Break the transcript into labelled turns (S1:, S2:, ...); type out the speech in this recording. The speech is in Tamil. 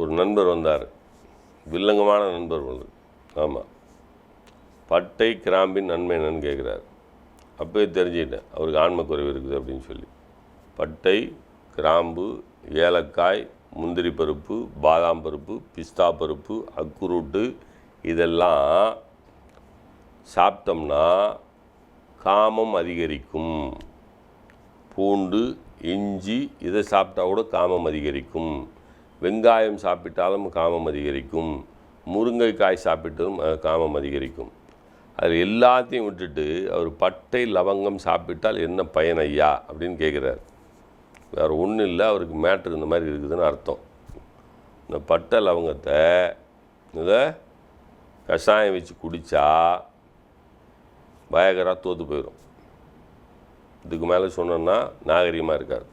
S1: ஒரு நண்பர் வந்தார். வில்லங்கமான நண்பர் ஒன்று ஆமாம் பட்டை கிராம்பின் நன்மை என்னன்னு கேட்குறாரு அப்போயே தெரிஞ்சுக்கிட்டேன். அவருக்கு ஆன்மக்குறைவு இருக்குது அப்படின்னு சொல்லி. பட்டை கிராம்பு ஏலக்காய் முந்திரி பருப்பு பாதாம் பருப்பு பிஸ்தா பருப்பு அக்குரூட்டு இதெல்லாம் சாப்பிட்டோம்னா காமம் அதிகரிக்கும். பூண்டு இஞ்சி இதை சாப்பிட்டா கூட காமம் அதிகரிக்கும். வெங்காயம் சாப்பிட்டாலும் காமம் அதிகரிக்கும் முருங்கைக்காய் சாப்பிட்டதும் காமம் அதிகரிக்கும். அது எல்லாத்தையும் விட்டுட்டு அவர் பட்டை லவங்கம் சாப்பிட்டால் என்ன பயன் ஐயா அப்படின்னு கேட்குறாரு. வேறு ஒன்றும் இல்லை அவருக்கு மேட்ரு இந்த மாதிரி இருக்குதுன்னு அர்த்தம். இந்த பட்டை லவங்கத்தை இதை கஷாயம் வச்சு குடித்தா பயகராக தோற்று போயிடும் இதுக்கு மேலே சொன்னோன்னா நாகரிகமாக இருக்காது